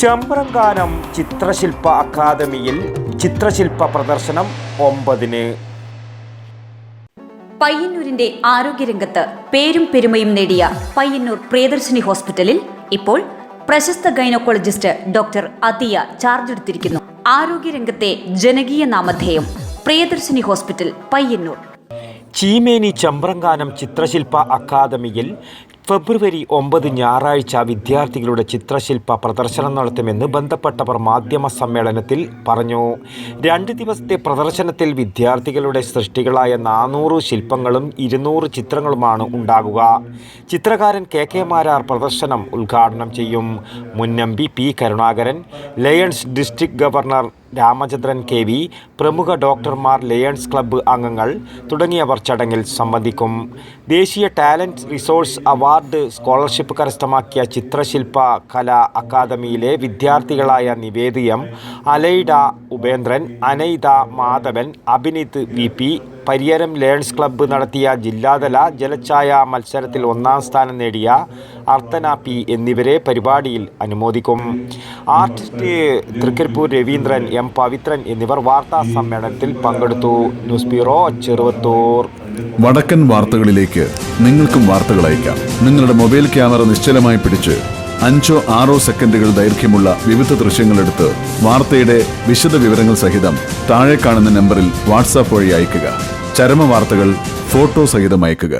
ചമ്പ്രങ്കാനം ചിത്രശില്പ അക്കാദമിയിൽ ചിത്രശില്പ പ്രദർശനം ഒമ്പതിന്. പയ്യന്നൂരിന്റെ ആരോഗ്യരംഗത്ത് പേരും പെരുമയും നേടിയ പയ്യന്നൂർ പ്രിയദർശിനി ഹോസ്പിറ്റലിൽ ഇപ്പോൾ പ്രശസ്ത ഗൈനക്കോളജിസ്റ്റ് ഡോക്ടർ അതിയ ചാർജ് എടുത്തിരിക്കുന്നു. ആരോഗ്യരംഗത്തെ ജനകീയ നാമധേയം പ്രിയദർശിനി ഹോസ്പിറ്റൽ പയ്യന്നൂർ. ചീമേനി ചമ്പ്രങ്കാനം ചിത്രശില്പ അക്കാദമിയിൽ ഫെബ്രുവരി ഒമ്പത് ഞായറാഴ്ച വിദ്യാർത്ഥികളുടെ ചിത്രശില്പ പ്രദർശനം നടത്തുമെന്ന് ബന്ധപ്പെട്ടവർ മാധ്യമ സമ്മേളനത്തിൽ പറഞ്ഞു. രണ്ട് ദിവസത്തെ പ്രദർശനത്തിൽ വിദ്യാർത്ഥികളുടെ സൃഷ്ടികളായ നാനൂറ് ശില്പങ്ങളും ഇരുന്നൂറ് ചിത്രങ്ങളുമാണ് ഉണ്ടാകുക. ചിത്രകാരൻ കെ കെ മാരാർ പ്രദർശനം ഉദ്ഘാടനം ചെയ്യും. മുൻ M P Karunakaran lions district governor Ramachandran K V പ്രമുഖ ഡോക്ടർമാർ ലയൺസ് ക്ലബ്ബ് അംഗങ്ങൾ തുടങ്ങിയവർ ചടങ്ങിൽ സംബന്ധിക്കും. ദേശീയ ടാലന്റ് റിസോഴ്സ് അവാർഡ് സ്കോളർഷിപ്പ് കരസ്ഥമാക്കിയ ചിത്രശില്പ കലാ അക്കാദമിയിലെ വിദ്യാർത്ഥികളായ Nivediyam Alaida Upendran Anaitha Madhavan Abhineeth V P Pariyaram lions club നടത്തിയ ജില്ലാതല ജലഛായ മത്സരത്തിൽ ഒന്നാം സ്ഥാനം നേടിയ അർത്തന പി എന്നിവരെ പരിപാടിയിൽ അനുമോദിക്കും. ആർട്ടിസ്റ്റ് തൃക്കരിപ്പൂർ രവീന്ദ്രൻ എം പവിത്രൻ എന്നിവർ വാർത്താ സമ്മേളനത്തിൽ പങ്കെടുത്തു. News bureau Cheruvathur. വടക്കൻ വാർത്തകളിലേക്ക് നിങ്ങൾക്കും വാർത്തകൾ അയക്കാം. നിങ്ങളുടെ മൊബൈൽ ക്യാമറ നിശ്ചലമായി പിടിച്ച് അഞ്ചോ ആറോ സെക്കൻഡുകൾ ദൈർഘ്യമുള്ള വിവിധ ദൃശ്യങ്ങളെടുത്ത് വാർത്തയുടെ വിശദ വിവരങ്ങൾ സഹിതം താഴെ കാണുന്ന നമ്പറിൽ വാട്സാപ്പ് വഴി അയയ്ക്കുക. ചരമ വാർത്തകൾ ഫോട്ടോ സഹിതം അയയ്ക്കുക